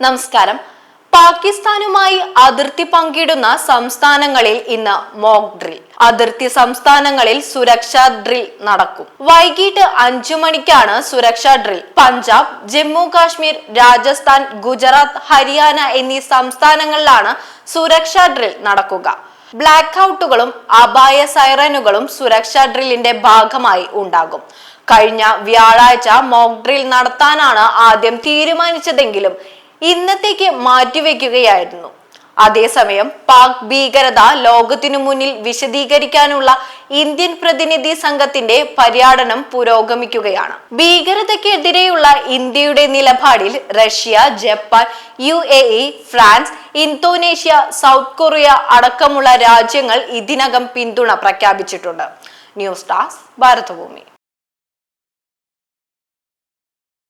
നമസ്കാരം. പാകിസ്ഥാനുമായി അതിർത്തി പങ്കിടുന്ന സംസ്ഥാനങ്ങളിൽ ഇന്ന് മോക്ക് ഡ്രിൽ അതിർത്തി സംസ്ഥാനങ്ങളിൽ സുരക്ഷാ ഡ്രിൽ നടക്കും. വൈകിട്ട് അഞ്ചു മണിക്കാണ് സുരക്ഷാ ഡ്രിൽ പഞ്ചാബ് ജമ്മു കാശ്മീർ രാജസ്ഥാൻ ഗുജറാത്ത് ഹരിയാന എന്നീ സംസ്ഥാനങ്ങളിലാണ് സുരക്ഷാ ഡ്രിൽ നടക്കുക. ബ്ലാക്ക് ഔട്ടുകളും അപായ സൈറനുകളും സുരക്ഷാ ഡ്രില്ലിന്റെ ഭാഗമായി ഉണ്ടാകും. കഴിഞ്ഞ വ്യാഴാഴ്ച മോക്ക് ഡ്രിൽ നടത്താനാണ് ആദ്യം തീരുമാനിച്ചതെങ്കിലും ഇന്നത്തേക്ക് മാറ്റിവെക്കുകയായിരുന്നു. അതേസമയം പാക് ഭീകരത ലോകത്തിനു മുന്നിൽ വിശദീകരിക്കാനുള്ള ഇന്ത്യൻ പ്രതിനിധി സംഘത്തിന്റെ പര്യടനം പുരോഗമിക്കുകയാണ്. ഭീകരതയ്ക്കെതിരെയുള്ള ഇന്ത്യയുടെ നിലപാടിൽ Russia Japan U A E France Indonesia South Korea അടക്കമുള്ള രാജ്യങ്ങൾ ഇതിനകം പിന്തുണ പ്രഖ്യാപിച്ചിട്ടുണ്ട്. News desk Bharatabhoomi.